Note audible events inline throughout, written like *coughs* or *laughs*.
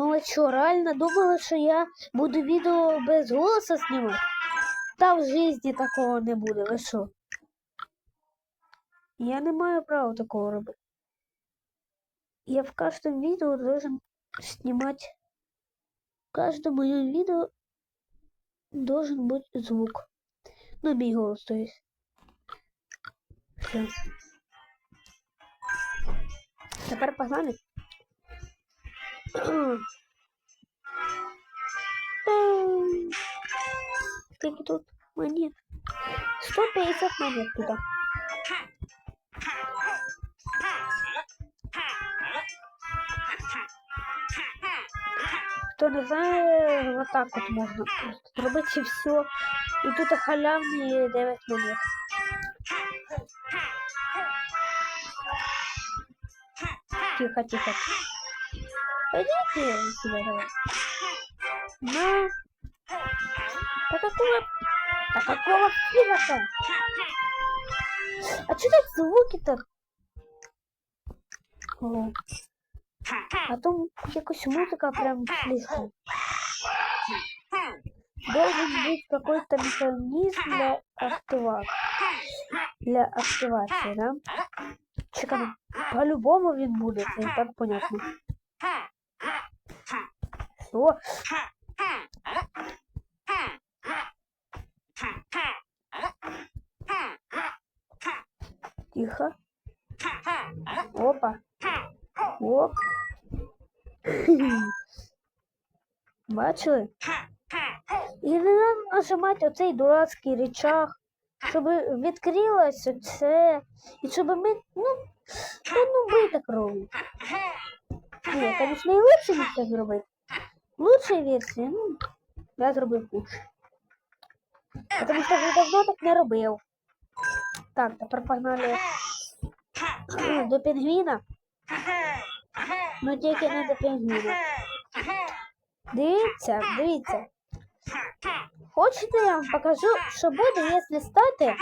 Ну ви що, реально думали, що я буду відео без голосу знімати? Та в житті такого не буде, ви що? Я не маю права такого робити. Я в каждом видео должен снимать. В каждом моем видео должен быть звук. Ну, мой голос, то есть. Все. Тепер погнали. Ем, Скільки тут монет? 150 монет туда. Хто не знає, вот так от можна просто зробити все. І тут халявні 9 монет. Тихо, тихо. Пойдите сюда, давай. На. Да какого... Да какого фига-то? А что так звуки-то? А то якось музыка прям слишком. Должен быть какой-то механизм для активации. Для активации, да? Чекай, по-любому він буде, це так понятно. Що? Тихо. Опа. Оп. Бачили? І не треба нажимати оцей дурацький речах, щоб відкрилося це. І щоб ми. Ну, та ну ви так робите. Ні, звісно, і лучше не це зробити. Лучшая версія, ну, я зробив лучше. Потому що вже давно так не робив. Так, тепер погнали до пінгвіна. Ну тільки не до пінгвіна. Дивіться, дивіться. Хочете, я вам покажу, що буде, якщо стати.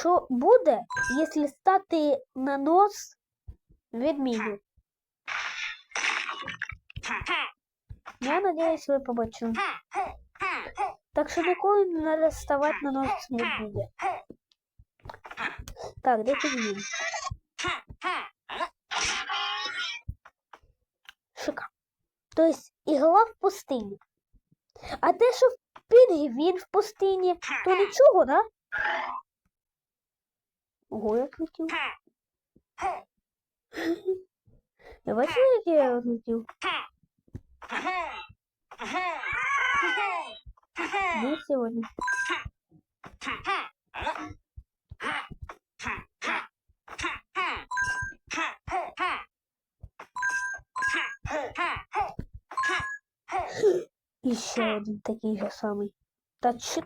Що буде, якщо стати на нос ведмідю? Я надіюсь, ви побачили. Так що ніколи не треба ставати на нос ведмідя. Так, де пінгвін? Шика. Тобто ігла в пустині. А те, що пінгвін в пустині, то нічого, да? Ого, як летів. Я бачила, як я летів? Не сьогодні. І ще один такий же самий. Та чи...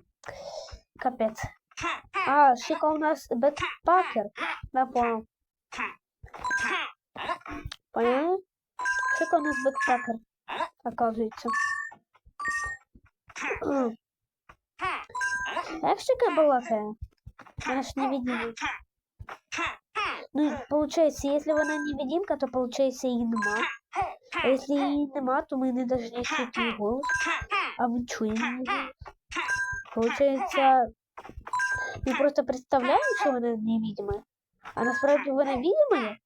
Капець. А, Шика у нас бэкпакер. Да, понял. Поняли? Шика у нас бэкпакер, оказывается. М. А Як Шика балакає? Она ж невидимый. Ну, и получается, если она невидимка, то получается и нема. А если її нема, то ми не должны чути її голос. А ми чуємо її голос. Получается, мы просто представляем, что она невидимая. А насправді вона видимая?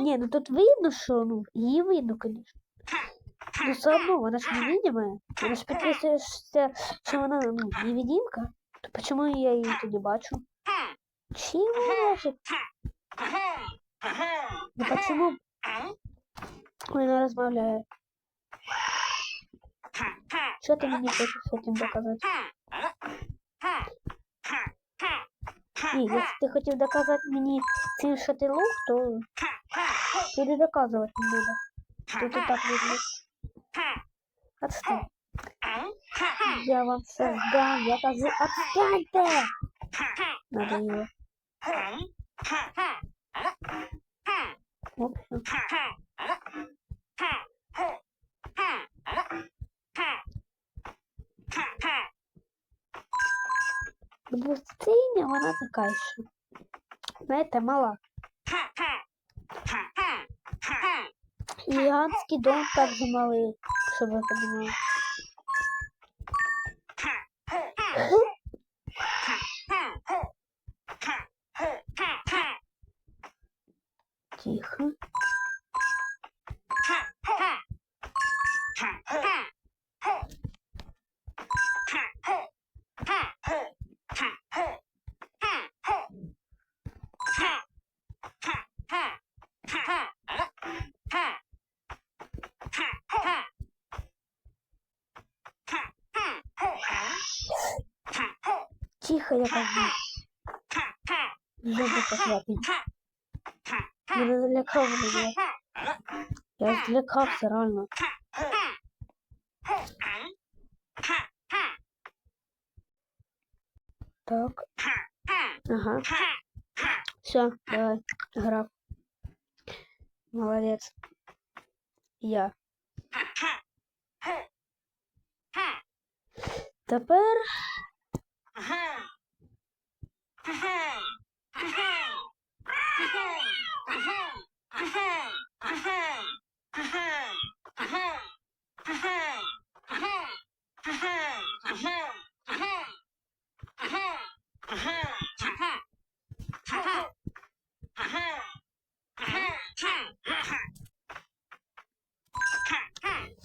Не, ну тут видно, що ну, її видно, конечно. Но все одно, вона ж невидимая. Вона ж підписуєшся, що вона ну, невидимка. То почему я її тоді бачу? Чего же? Ну почему вона розмовляє? Що ти мені хочеш з этим доказати? Ні, якщо ти хотів доказати мені цим, що ти лох, то тобі доказувати не надо. Тут і так видно. Отстань. Я вам создам, я кажу, отстаньте! Надо его. Оп. Двустиня, вона така ще. Знаєте, мала. Гігантський дом так же малий, щоб ви подумали. Тихо. Тихо, я кажу. Зубы похватить. Мене мене. Я злякався, реально. Так. Ага. Все, давай. Граф. Молодец. Я. Тепер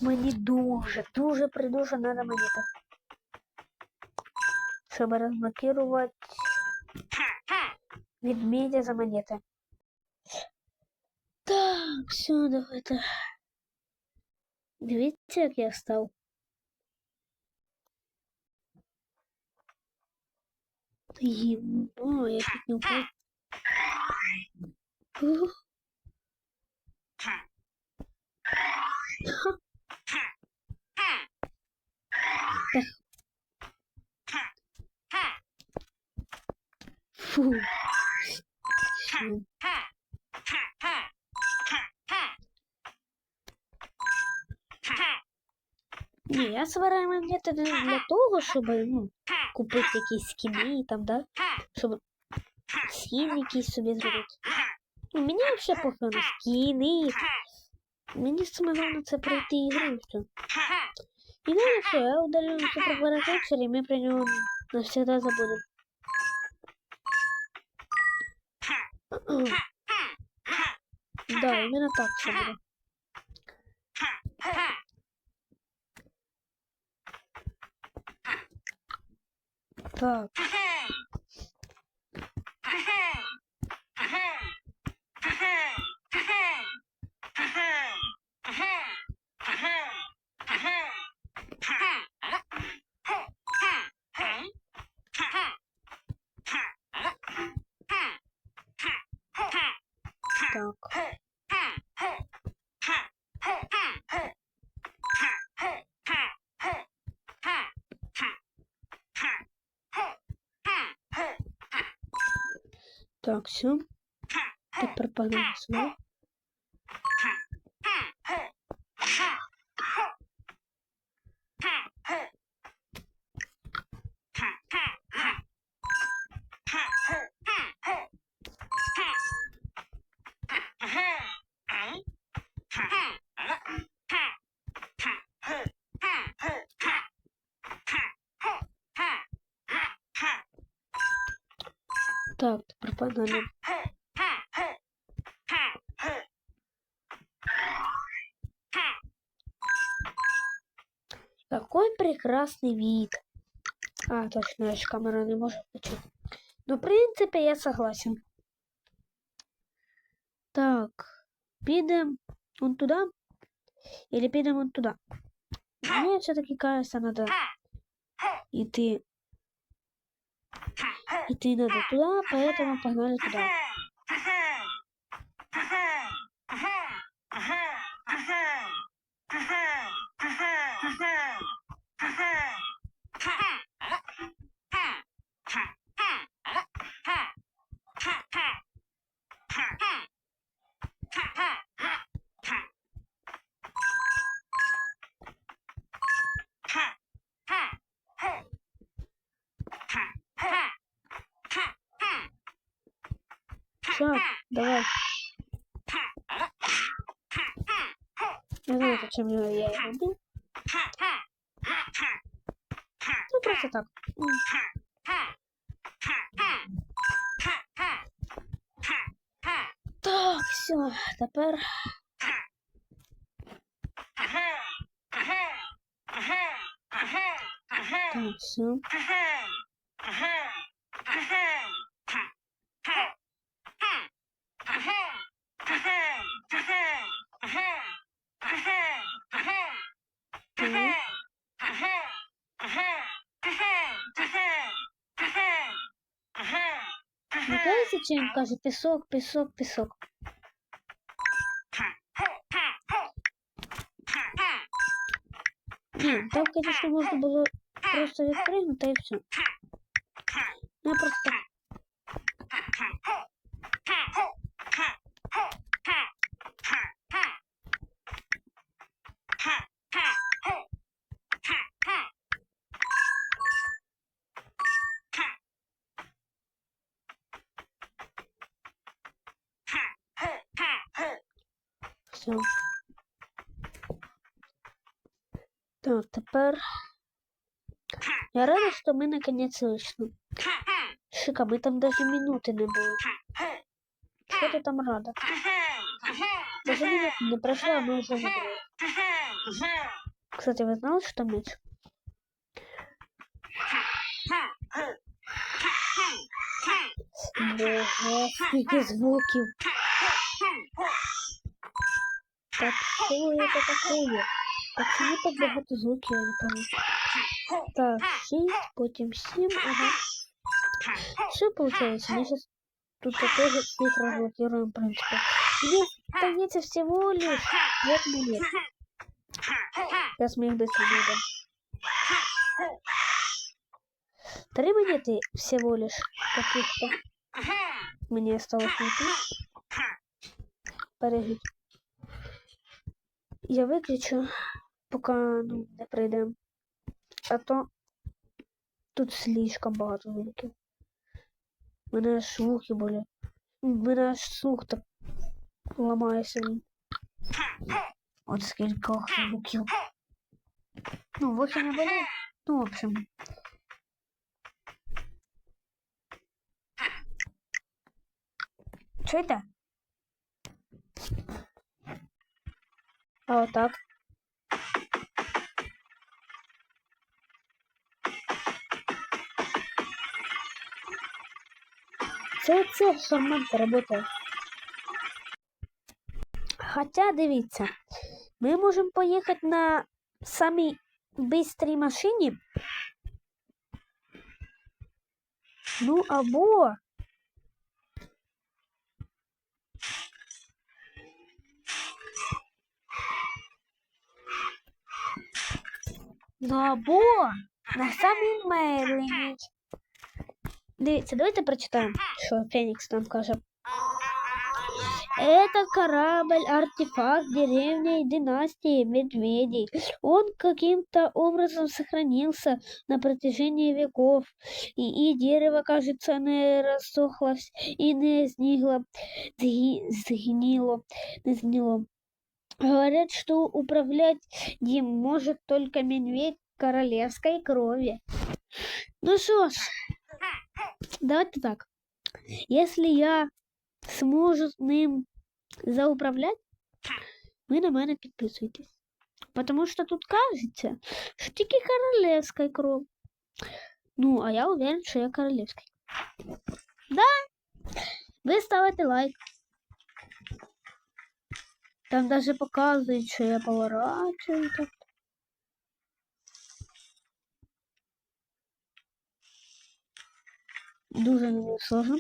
мені дуже, дуже придуже надо монета. Щоб розблокувати ведмедя за монети. Все, давайте. Дивіться, як я став. Ебо, я чуть не упал. Фу. Фу. Ні, я збираю монети не для того, щоб ну, купити якісь скіни там, да? Щоб скін якийсь собі зробити. Ну, мені взагалі похуй на скіни. Мені саме головне це пройти ігру і все. І ну все, я удалю супербаракексер, і ми про нього навсегда забудемо. Да, именно так все буде. Так. *laughs* Так, все. Тепер погнали Какой прекрасный вид. А, точно, я же камера не может включить. Ну, в принципе, я согласен. Так, підем вон туда. Или підем вон туда. Мне все-таки кажется, надо идти. Идти надо туда, поэтому погнали туда. Чим я його бив. Ну просто так. Так, все, тепер. Так, все. Не кажется, чим каже пісок, пісок, пісок. Ні, там, конечно, можна було просто відпригнути і все. Ну, я просто Тепер. Я рада, що ми наконець вийшли. Шика, ми там даже минути не були. Що ти там рада? Даже минут не пройшло, а ми вже не були. Кстати, ви знали, там меч? Боже, скільки звуків. Так що это такое? Почему так багато звуків, я не пам'ятаю. Так, 6, потім 7, ага. Все получается, мы сейчас тут тоже всех разблокируем, в принципе. Мне остается всего лишь 5 минут. Сейчас мы их быстро найдем. Три монеты всего лишь каких-то. Мне осталось найти. Перейдіть. Я виключу, Поки ну, не прийдемо. А то тут слишком багато звуків. Мене аж вухи болять. Мене аж слух так ламається. От скільки звуків. Ну, вухи не болять. Ну, в общем. Чуєте? А отак. Це це шармант працює. Хоча дивіться, ми можемо поїхати на самій бистрій машині. Ну або Ну або на самій медленній. Дивіться, давайте прочитаємо, що Фенікс нам каже. Это корабль-артефакт древней династии медведей. Он каким-то образом сохранился на протяжении веков, и, и дерево, кажется, не рассохлось и не снигло, сги- сгнило, не сгнило. Говорят, что управлять им может только медведь королевской крови. Ну что ж, давайте так. Если я зможу з ним зауправлять, ви на мене підписуйтесь. Потому що тут кажеться, що тільки королевська кров. Ну, а я уверен, що я королевський. Да, ви ставите лайк. Там даже показують, що я поворачую так. Дуже мені сложно.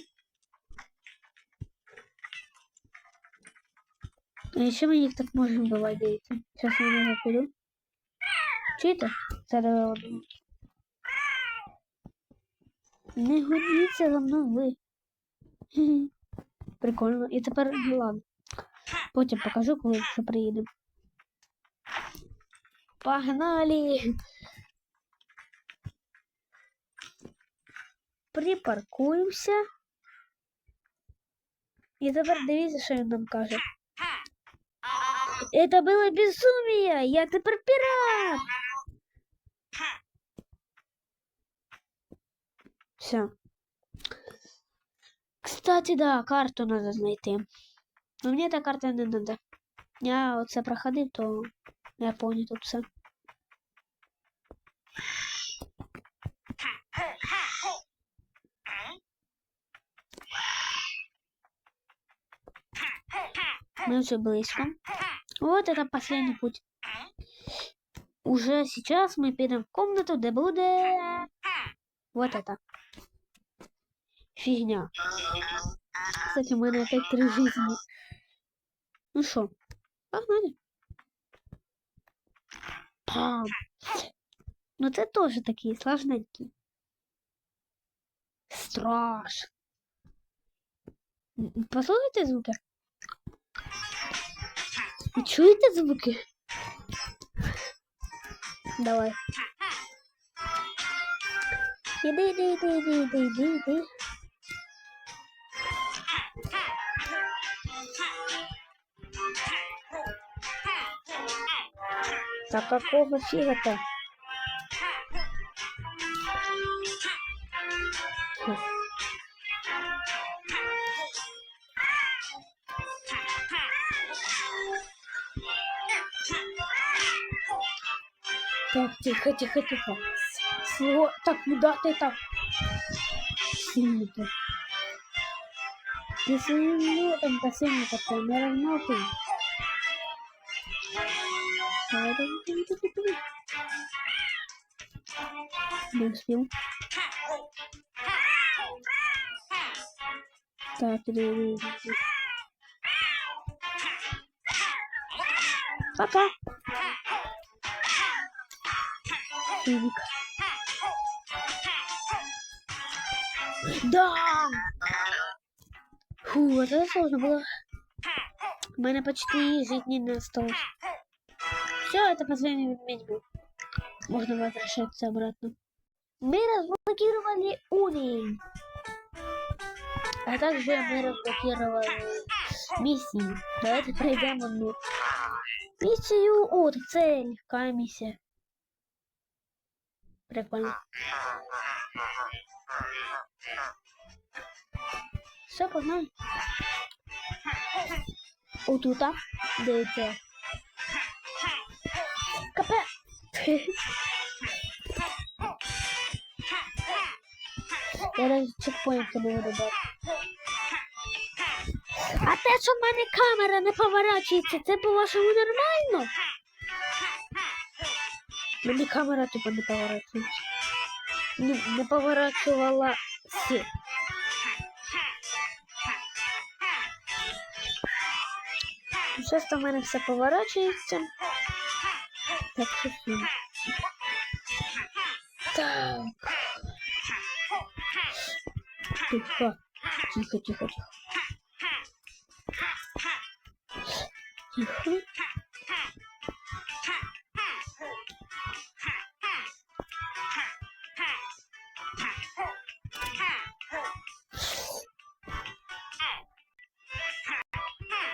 А ще ми їх так бувати, дивіться. Зараз я піду. Чуєте? Зараз одну. Не гоніться за мною ви. *laughs* Прикольно. І тепер ну ладно. Потім покажу, коли вже приїдемо. Погнали! Припаркуємося. І тепер дивіться, що він нам каже. Это было безумие! Я теперь пират! Все. Кстати, да, карту надо знайти. Но мені та карта не надо. Я оце проходив, то я помню тут все. Мы уже близко. Вот это последний путь. Уже сейчас мы перейдем в комнату, где будет вот это. Фигня. Кстати, у мене опять три жизни. Ну что, погнали. Пам. Ну це теж такі сложненькі. Страшно. Послухайте звуки. Ви чуєте звуки? Давай. Іди, іди, іди, іди, іди, іди, іди. Та какого фига-то? Тихо, тихо, тихо. Всего... Так, куда ты так? Сильно ты. Ты своим летом-то сильно такой, не равно ты. Не успел. Так. Пока. Физик. Да! Фу, вот это сложно было. Меня почти жизни не осталось. Все, это последний медведь был. Можно возвращаться обратно. Мы разблокировали уровень. А также мы разблокировали миссии. Давайте пройдем одну. Миссию от цель. Какая миссия? Прикольно. Все, погнали. Отута. Дивіться. Капе. Я навіть чекпоінти не буду брати. А те, що в мене камера не поворачується, це по-вашому нормально? Мені камера тупо не поворачується. Ну, не поворачувалася. Зараз там в мене все поворачується. Так, що все. Так. Тихо. Тихо, тихо, тихо. Тихо.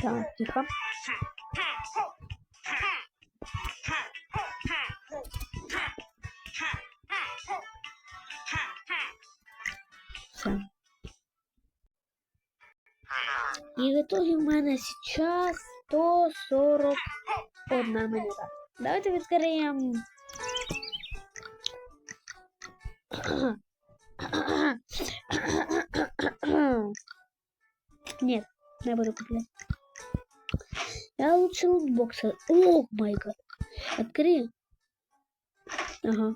Так, тихо. Все. И в итоге у меня сейчас 141 минута. Давайте відкриємо. *coughs* Нет, не буду куплять. Я лучше лутбоксы. О, май гад. Открыли. Ага.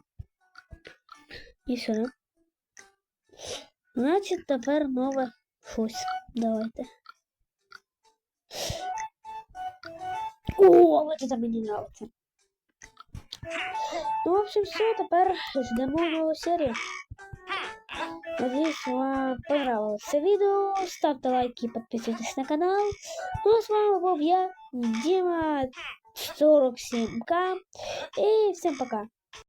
І все, да? Значить, тепер нове щось. Давайте. О, вот это мені нравится. Ну, в общем, все, тепер ждемо нову серію. Надеюсь, вам понравилось це відео. Ставте лайки, підписуйтесь на канал. Ну, а з вами був я, Дима 47К. І всім пока.